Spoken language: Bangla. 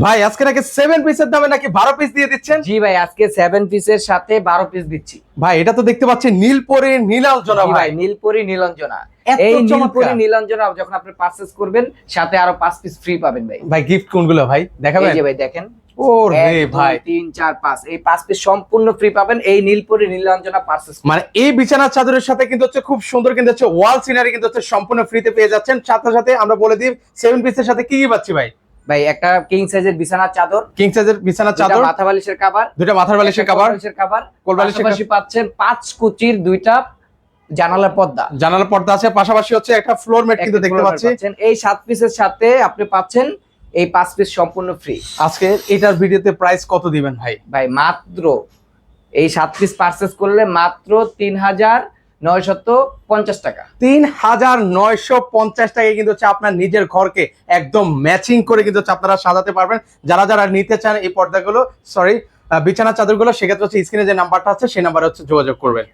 ভাই আজকে নাকি সেভেন পিসের দামে নাকি বারো পিস দিয়ে দিচ্ছেন? জি ভাই আজকে সেভেন পিসের সাথে বারো পিস দিচ্ছি। ভাই এটা তো দেখতে পাচ্ছি নীলপরি নীলাঞ্জনা ভাই। নীলপরি নীলাঞ্জনা। এই নীলপরি নীলাঞ্জনা যখন আপনি পারচেজ করবেন সাথে আরও পাঁচ পিস ফ্রি পাবেন ভাই। ভাই গিফট কোনগুলো ভাই? এই দেখাবেন যে ভাই দেখেন। ভাই। তিন চার পাঁচ। এই পাঁচ পিস সম্পূর্ণ ফ্রি পাবেন। এই নীলপরি নীলাঞ্জনা মানে এই বিছানার চাদরের সাথে কিন্তু হচ্ছে খুব সুন্দর কিন্তু হচ্ছে ওয়াল সিনারি কিন্তু হচ্ছে সম্পূর্ণ ফ্রিতে পেয়ে যাচ্ছেন। সাথে সাথে আমরা বলে দিই সেভেন পিসের সাথে কি কি পাচ্ছি ভাই? ভাই একটা কিং সাইজের বিছানার চাদর কিং সাইজের বিছানার চাদর মাথা বালিশের কাভার দুইটা মাথার বালিশের কভার কোলবালিশের কাভার কোল বালিশের পাশাপাশি পাচ্ছেন পাঁচ কুচির দুইটা জানালার পর্দা। জানালার পর্দা আছে পাশাপাশি হচ্ছে একটা ফ্লোর ম্যাট কিন্তু দেখতে পাচ্ছেন। এই সাত পিসের সাথে আপনি পাচ্ছেন এই পাঁচ পিস সম্পূর্ণ ফ্রি আজকে এটার ভিডিওতে প্রাইস কত দিবেন ভাই? ভাই মাত্র এই সাত পিস পারচেস করলে মাত্র তিন হাজার নয়শত পঞ্চাশ টাকা। তিন হাজার নয়শো পঞ্চাশ টাকায় কিন্তু হচ্ছে আপনার নিজের ঘরকে একদম ম্যাচিং করে কিন্তু হচ্ছে আপনারা সাজাতে পারবেন। যারা যারা নিতে চান এই পর্দাগুলো সরি বিছানা চাদরগুলো, সেক্ষেত্রে হচ্ছে স্ক্রিনে যে নাম্বারটা আছে, সেই নাম্বারে হচ্ছে যোগাযোগ করবেন।